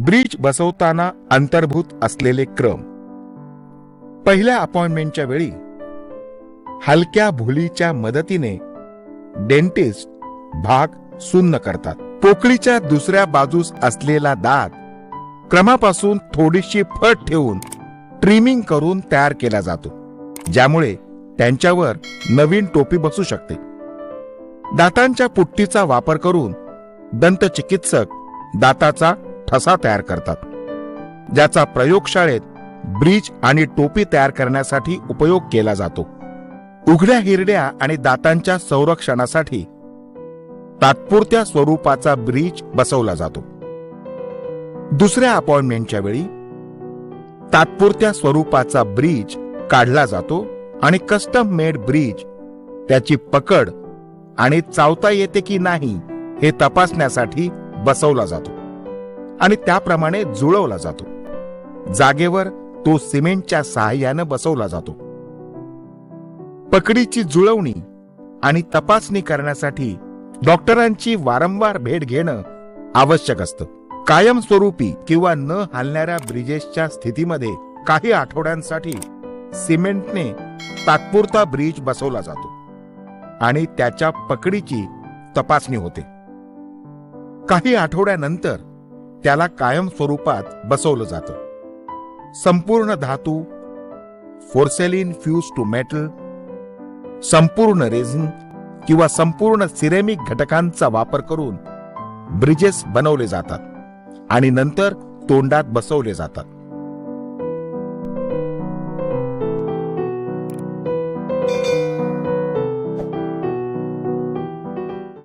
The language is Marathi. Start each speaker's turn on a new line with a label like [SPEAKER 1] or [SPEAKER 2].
[SPEAKER 1] ब्रिज बसवताना अंतर्भूत असलेले क्रम. पहिल्या अपॉइंटमेंटच्या वेळी हलक्या भुलीच्या मदतीने डेंटिस्ट भाग सुन्न करतात. पोकळीच्या दुसऱ्या बाजूस असलेला दात क्रमापासून थोडीशी फट ठेवून ट्रिमिंग करून तयार केला जातो ज्यामुळे त्यांच्यावर नवीन टोपी बसू शकते. दातांच्या पुट्टीचा वापर करून दंतचिकित्सक दाताचा ठसा तयार करतात. ज्याचा प्रयोगशाळेत ब्रिज आणि टोपी तयार करण्यासाठी उपयोग केला जातो. उघड्या हिरड्या आणि दातांच्या संरक्षणासाठी तात्पुरत्या स्वरूपाचा ब्रिज बसवला जातो. दुसऱ्या अपॉइंटमेंटच्या वेळी तात्पुरत्या स्वरूपाचा ब्रिज काढला जातो आणि कस्टम मेड ब्रिज त्याची पकड आणि चावता येते की नाही हे तपासण्यासाठी बसवला जातो. आणि त्याप्रमाणे जुळवला जातो. जागेवर तो सिमेंटच्या सहाय्यानं बसवला जातो. पकडीची जुळवणी आणि तपासणी करण्यासाठी डॉक्टरांची वारंवार भेट घेणं आवश्यक असतं. कायमस्वरूपी किंवा न हलणाऱ्या ब्रिजेसच्या स्थितीमध्ये काही आठवड्यांसाठी सिमेंटने तात्पुरता ब्रिज बसवला जातो आणि त्याच्या पकडीची तपासणी होते. काही आठवड्यानंतर त्याला कायम स्वरूपात बसवलं जातं. संपूर्ण धातू फोर्सेलिन फ्यूज टू मेटल संपूर्ण रेझिन किंवा संपूर्ण सिरेमिक घटकांचा वापर करून ब्रिजेस बनवले जातात आणि नंतर तोंडात बसवले जातात.